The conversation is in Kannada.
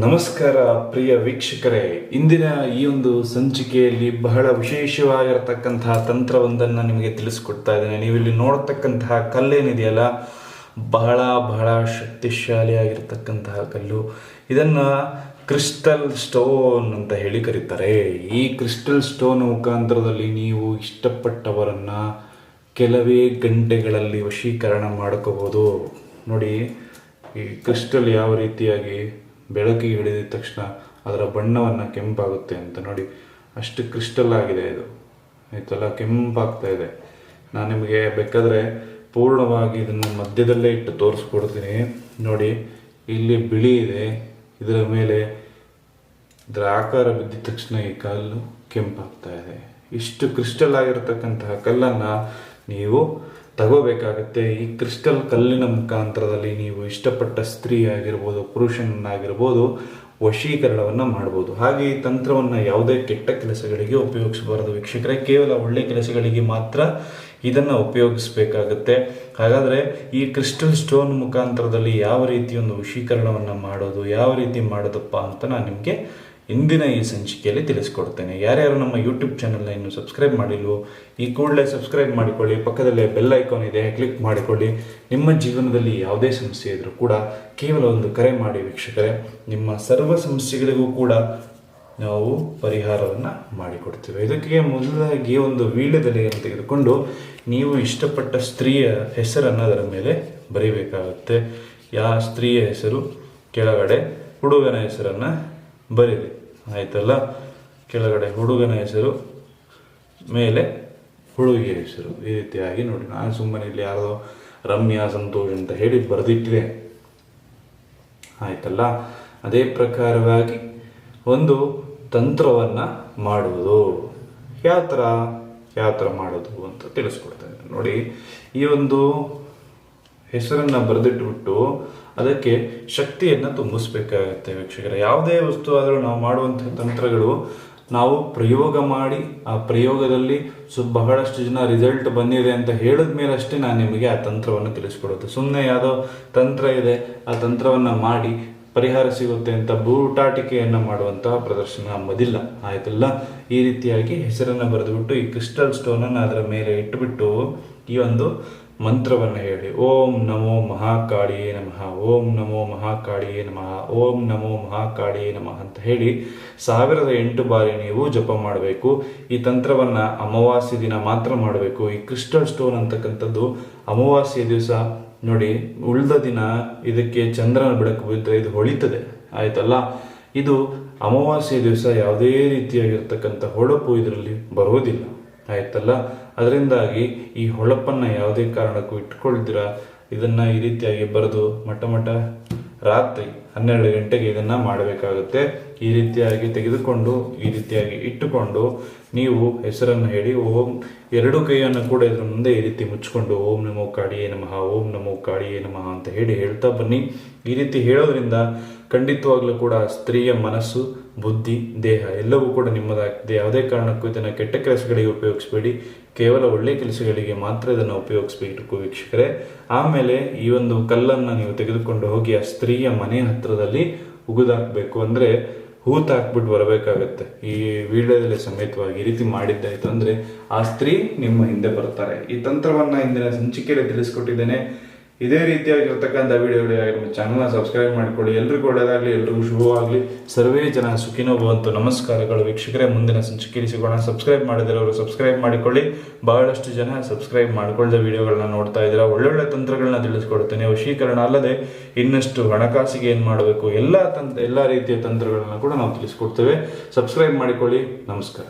ನಮಸ್ಕಾರ ಪ್ರಿಯ ವೀಕ್ಷಕರೇ. ಇಂದಿನ ಈ ಒಂದು ಸಂಚಿಕೆಯಲ್ಲಿ ಬಹಳ ವಿಶೇಷವಾಗಿರತಕ್ಕಂತಹ ತಂತ್ರವೊಂದನ್ನು ನಿಮಗೆ ತಿಳಿಸ್ಕೊಡ್ತಾ ಇದ್ದೇನೆ. ನೀವಿಲ್ಲಿ ನೋಡತಕ್ಕಂತಹ ಕಲ್ಲೇನಿದೆಯಲ್ಲ ಬಹಳ ಬಹಳ ಶಕ್ತಿಶಾಲಿಯಾಗಿರ್ತಕ್ಕಂತಹ ಕಲ್ಲು. ಇದನ್ನು ಕ್ರಿಸ್ಟಲ್ ಸ್ಟೋನ್ ಅಂತ ಹೇಳಿ ಕರೀತಾರೆ. ಈ ಕ್ರಿಸ್ಟಲ್ ಸ್ಟೋನ್ ಮುಖಾಂತರದಲ್ಲಿ ನೀವು ಇಷ್ಟಪಟ್ಟವರನ್ನು ಕೆಲವೇ ಗಂಟೆಗಳಲ್ಲಿ ವಶೀಕರಣ ಮಾಡ್ಕೋಬೋದು. ನೋಡಿ, ಈ ಕ್ರಿಸ್ಟಲ್ ಯಾವ ರೀತಿಯಾಗಿ ಬೆಳಕಿಗೆ ಹಿಡಿದ ತಕ್ಷಣ ಅದರ ಬಣ್ಣವನ್ನು ಕೆಂಪಾಗುತ್ತೆ ಅಂತ ನೋಡಿ. ಅಷ್ಟು ಕ್ರಿಸ್ಟಲ್ ಆಗಿದೆ ಇದು. ಆಯ್ತಲ್ಲ? ಕೆಂಪಾಗ್ತಾ ಇದೆ. ನಾನು ನಿಮಗೆ ಬೇಕಾದರೆ ಪೂರ್ಣವಾಗಿ ಇದನ್ನು ಮಧ್ಯದಲ್ಲೇ ಇಟ್ಟು ತೋರಿಸ್ಕೊಡ್ತೀನಿ. ನೋಡಿ, ಇಲ್ಲಿ ಬಿಳಿ ಇದೆ. ಇದರ ಮೇಲೆ ಇದರ ಆಕಾರ ಬಿದ್ದ ತಕ್ಷಣ ಈ ಕಲ್ಲು ಕೆಂಪಾಗ್ತಾ ಇದೆ. ಇಷ್ಟು ಕ್ರಿಸ್ಟಲ್ ಆಗಿರತಕ್ಕಂತಹ ಕಲ್ಲನ್ನು ನೀವು ತಗೋಬೇಕಾಗತ್ತೆ. ಈ ಕ್ರಿಸ್ಟಲ್ ಕಲ್ಲಿನ ಮುಖಾಂತರದಲ್ಲಿ ನೀವು ಇಷ್ಟಪಟ್ಟ ಸ್ತ್ರೀ ಆಗಿರ್ಬೋದು, ಪುರುಷನನ್ನಾಗಿರ್ಬೋದು, ವಶೀಕರಣವನ್ನು ಮಾಡ್ಬೋದು. ಹಾಗೆ ಈ ತಂತ್ರವನ್ನು ಯಾವುದೇ ಕೆಟ್ಟ ಕೆಲಸಗಳಿಗೆ ಉಪಯೋಗಿಸಬಾರದು. ವೀಕ್ಷಕರೇ, ಕೇವಲ ಒಳ್ಳೆ ಕೆಲಸಗಳಿಗೆ ಮಾತ್ರ ಇದನ್ನು ಉಪಯೋಗಿಸಬೇಕಾಗತ್ತೆ. ಹಾಗಾದರೆ ಈ ಕ್ರಿಸ್ಟಲ್ ಸ್ಟೋನ್ ಮುಖಾಂತರದಲ್ಲಿ ಯಾವ ರೀತಿ ಒಂದು ವಶೀಕರಣವನ್ನು ಮಾಡೋದು, ಯಾವ ರೀತಿ ಮಾಡೋದಪ್ಪ ಅಂತ ನಾನು ನಿಮಗೆ ಇಂದಿನ ಈ ಸಂಚಿಕೆಯಲ್ಲಿ ತಿಳಿಸ್ಕೊಡ್ತೇನೆ. ಯಾರ್ಯಾರು ನಮ್ಮ ಯೂಟ್ಯೂಬ್ ಚಾನಲ್ನ ಇನ್ನು ಸಬ್ಸ್ಕ್ರೈಬ್ ಮಾಡಿಲ್ವೋ, ಈ ಕೂಡಲೇ ಸಬ್ಸ್ಕ್ರೈಬ್ ಮಾಡಿಕೊಳ್ಳಿ, ಪಕ್ಕದಲ್ಲೇ ಬೆಲ್ ಐಕಾನ್ ಇದೆ ಕ್ಲಿಕ್ ಮಾಡಿಕೊಳ್ಳಿ. ನಿಮ್ಮ ಜೀವನದಲ್ಲಿ ಯಾವುದೇ ಸಮಸ್ಯೆ ಇದ್ದರೂ ಕೂಡ ಕೇವಲ ಒಂದು ಕರೆ ಮಾಡಿ ವೀಕ್ಷಕರೇ, ನಿಮ್ಮ ಸರ್ವ ಸಮಸ್ಯೆಗಳಿಗೂ ಕೂಡ ನಾವು ಪರಿಹಾರವನ್ನು ಮಾಡಿಕೊಡ್ತೇವೆ. ಇದಕ್ಕೆ ಮೊದಲಾಗಿ ಒಂದು ವೀಳ್ಯದೆಲೆಯನ್ನು ತೆಗೆದುಕೊಂಡು, ನೀವು ಇಷ್ಟಪಟ್ಟ ಸ್ತ್ರೀಯ ಹೆಸರನ್ನು ಅದರ ಮೇಲೆ ಬರೀಬೇಕಾಗುತ್ತೆ. ಯಾವ ಸ್ತ್ರೀಯ ಹೆಸರು? ಕೆಳಗಡೆ ಹುಡುಗನ ಹೆಸರನ್ನು ಬರೀರಿ ಆಯ್ತಲ್ಲ? ಕೆಳಗಡೆ ಹುಡುಗನ ಹೆಸರು, ಮೇಲೆ ಹುಡುಗಿಯ ಹೆಸರು. ಈ ರೀತಿಯಾಗಿ ನೋಡಿ. ನಾನು ಸುಮ್ಮನೆ ಇಲ್ಲಿ ಯಾರೋ ರಮ್ಯಾ ಸಂತೋಷ್ ಅಂತ ಹೇಳಿ ಬರೆದಿಟ್ಟಿದೆ. ಆಯ್ತಲ್ಲ? ಅದೇ ಪ್ರಕಾರವಾಗಿ ಒಂದು ತಂತ್ರವನ್ನು ಮಾಡುವುದು. ಯಾವ ಥರ ಯಾವ ಥರ ಮಾಡೋದು ಅಂತ ತಿಳಿಸ್ಕೊಡ್ತೇನೆ. ನೋಡಿ, ಈ ಒಂದು ಹೆಸರನ್ನು ಬರೆದಿಟ್ಬಿಟ್ಟು ಅದಕ್ಕೆ ಶಕ್ತಿಯನ್ನು ತುಂಬಿಸ್ಬೇಕಾಗತ್ತೆ ವೀಕ್ಷಕರ. ಯಾವುದೇ ವಸ್ತು ಆದರೂ ನಾವು ಮಾಡುವಂಥ ತಂತ್ರಗಳು ನಾವು ಪ್ರಯೋಗ ಮಾಡಿ, ಆ ಪ್ರಯೋಗದಲ್ಲಿ ಸು ಬಹಳಷ್ಟು ಜನ ರಿಸಲ್ಟ್ ಬಂದಿದೆ ಅಂತ ಹೇಳಿದ ಮೇಲೆ ನಾನು ನಿಮಗೆ ಆ ತಂತ್ರವನ್ನು ತಿಳಿಸ್ಕೊಡೋದು ಸುಮ್ಮನೆ ಯಾವುದೋ ತಂತ್ರ ಇದೆ, ಆ ತಂತ್ರವನ್ನು ಮಾಡಿ ಪರಿಹಾರ ಸಿಗುತ್ತೆ ಅಂತ ಬೂಟಾಟಿಕೆಯನ್ನು ಮಾಡುವಂತಹ ಪ್ರದರ್ಶನ ನಮ್ಮದಿಲ್ಲ. ಆಯ್ತಲ್ಲ? ಈ ರೀತಿಯಾಗಿ ಹೆಸರನ್ನು ಬರೆದುಬಿಟ್ಟು ಈ ಕ್ರಿಸ್ಟಲ್ ಸ್ಟೋನನ್ನು ಅದರ ಮೇಲೆ ಇಟ್ಟುಬಿಟ್ಟು ಈ ಒಂದು ಮಂತ್ರವನ್ನು ಹೇಳಿ. ಓಂ ನಮೋ ಮಹಾಕಾಳಿಯೇ ನಮಃ, ಓಂ ನಮೋ ಮಹಾಕಾಳಿಯೇ ನಮಃ, ಓಂ ನಮೋ ಮಹಾಕಾಳಿಯೇ ನಮಃ ಅಂತ ಹೇಳಿ ಸಾವಿರದ ಎಂಟು ಬಾರಿ ನೀವು ಜಪ ಮಾಡಬೇಕು. ಈ ತಂತ್ರವನ್ನು ಅಮಾವಾಸ್ಯ ದಿನ ಮಾತ್ರ ಮಾಡಬೇಕು. ಈ ಕ್ರಿಸ್ಟಲ್ ಸ್ಟೋನ್ ಅಂತಕ್ಕಂಥದ್ದು ಅಮಾವಾಸ್ಯ ದಿವಸ ನೋಡಿ ಉಳಿದ ದಿನ ಇದಕ್ಕೆ ಚಂದ್ರನ ಬೆಳಕು ಬಿದ್ದರೆ ಇದು ಹೊಳಿತದೆ. ಆಯ್ತಲ್ಲ? ಇದು ಅಮಾವಾಸ್ಯ ದಿವಸ ಯಾವುದೇ ರೀತಿಯಾಗಿರ್ತಕ್ಕಂಥ ಹೊಳಪು ಇದರಲ್ಲಿ ಬರುವುದಿಲ್ಲ. ಆಯ್ತಲ್ಲ? ಅದರಿಂದಾಗಿ ಈ ಹೊಳಪನ್ನು ಯಾವುದೇ ಕಾರಣಕ್ಕೂ ಇಟ್ಕೊಳ್ದಿರ ಇದನ್ನು ಈ ರೀತಿಯಾಗಿ ಬರೆದು ಮಟ್ಟ ಮಟ್ಟ ರಾತ್ರಿ ಹನ್ನೆರಡು ಗಂಟೆಗೆ ಇದನ್ನು ಮಾಡಬೇಕಾಗುತ್ತೆ. ಈ ರೀತಿಯಾಗಿ ತೆಗೆದುಕೊಂಡು, ಈ ರೀತಿಯಾಗಿ ಇಟ್ಟುಕೊಂಡು ನೀವು ಹೆಸರನ್ನು ಹೇಳಿ, ಓಂ ಎರಡು ಕೈಯನ್ನು ಕೂಡ ಇದರ ಮುಂದೆ ಈ ರೀತಿ ಮುಚ್ಚಿಕೊಂಡು, ಓಂ ನಮೋ ಕಾಳಿಯೇ ನಮಃ, ಓಂ ನಮೋ ಕಾಳಿಯೇ ನಮಃ ಅಂತ ಹೇಳಿ ಹೇಳ್ತಾ ಬನ್ನಿ. ಈ ರೀತಿ ಹೇಳೋದ್ರಿಂದ ಖಂಡಿತವಾಗ್ಲೂ ಕೂಡ ಸ್ತ್ರೀಯ ಮನಸ್ಸು, ಬುದ್ಧಿ, ದೇಹ ಎಲ್ಲವೂ ಕೂಡ ನಿಮ್ಮದಾಗ್ತದೆ. ಯಾವುದೇ ಕಾರಣಕ್ಕೂ ಇದನ್ನು ಕೆಟ್ಟ ಕೆಲಸಗಳಿಗೆ ಉಪಯೋಗಿಸಬೇಡಿ. ಕೇವಲ ಒಳ್ಳೆಯ ಕೆಲಸಗಳಿಗೆ ಮಾತ್ರ ಇದನ್ನು ಉಪಯೋಗಿಸಬೇಕು ವೀಕ್ಷಕರೇ. ಆಮೇಲೆ ಈ ಒಂದು ಕಲ್ಲನ್ನು ನೀವು ತೆಗೆದುಕೊಂಡು ಹೋಗಿ ಆ ಸ್ತ್ರೀಯ ಮನೆ ಉಗಿದಾಕಬೇಕು ಅಂದ್ರೆ ಹೂತ್ ಹಾಕ್ಬಿಟ್ಟು ಬರಬೇಕಾಗತ್ತೆ. ಈ ವಿಡಿಯೋದಲ್ಲಿ ಸಮೇತವಾಗಿ ಈ ರೀತಿ ಮಾಡಿದ್ದಾಯ್ತು ಅಂದ್ರೆ ಆ ಸ್ತ್ರೀ ನಿಮ್ಮ ಹಿಂದೆ ಬರ್ತಾರೆ. ಈ ತಂತ್ರವನ್ನ ಇಂದಿನ ಸಂಚಿಕೆಯಲ್ಲಿ ತಿಳಿಸ್ಕೊಟ್ಟಿದ್ದೇನೆ. ಇದೇ ರೀತಿಯಾಗಿರ್ತಕ್ಕಂಥ ವಿಡಿಯೋಗಳು ನಮ್ಮ ಚಾನಲ್ನ ಸಬ್ಸ್ಕ್ರೈಬ್ ಮಾಡಿಕೊಳ್ಳಿ. ಎಲ್ರಿಗೂ ಒಳ್ಳೆಯದಾಗಲಿ ಎಲ್ರಿಗೂ ಶುಭವಾಗಲಿ. ಸರ್ವೇ ಜನ ಸುಖಿನೋ ಬಂತು ನಮಸ್ಕಾರಗಳು ವೀಕ್ಷಕರೇ. ಮುಂದಿನ ಸಂಚಿಕೆಯಲ್ಲಿ ಸಿಗೋಣ ಸಬ್ಸ್ಕ್ರೈಬ್ ಮಾಡಿದಿರೋರು ಸಬ್ಸ್ಕ್ರೈಬ್ ಮಾಡಿಕೊಳ್ಳಿ. ಬಹಳಷ್ಟು ಜನ ಸಬ್ಸ್ಕ್ರೈಬ್ ಮಾಡಿಕೊಳ್ಳದ ವಿಡಿಯೋಗಳನ್ನ ನೋಡ್ತಾ ಇದ್ದೀರಾ? ಒಳ್ಳೊಳ್ಳೆ ತಂತ್ರಗಳನ್ನ ತಿಳಿಸ್ಕೊಡ್ತೇನೆ. ವಶೀಕರಣ ಅಲ್ಲದೆ ಇನ್ನಷ್ಟು ಹಣಕಾಸಿಗೆ ಏನು ಮಾಡಬೇಕು? ಎಲ್ಲ ತಂತ್ರ, ಎಲ್ಲ ರೀತಿಯ ತಂತ್ರಗಳನ್ನು ಕೂಡ ನಾವು ತಿಳಿಸ್ಕೊಡ್ತೇವೆ. ಸಬ್ಸ್ಕ್ರೈಬ್ ಮಾಡಿಕೊಳ್ಳಿ. ನಮಸ್ಕಾರ.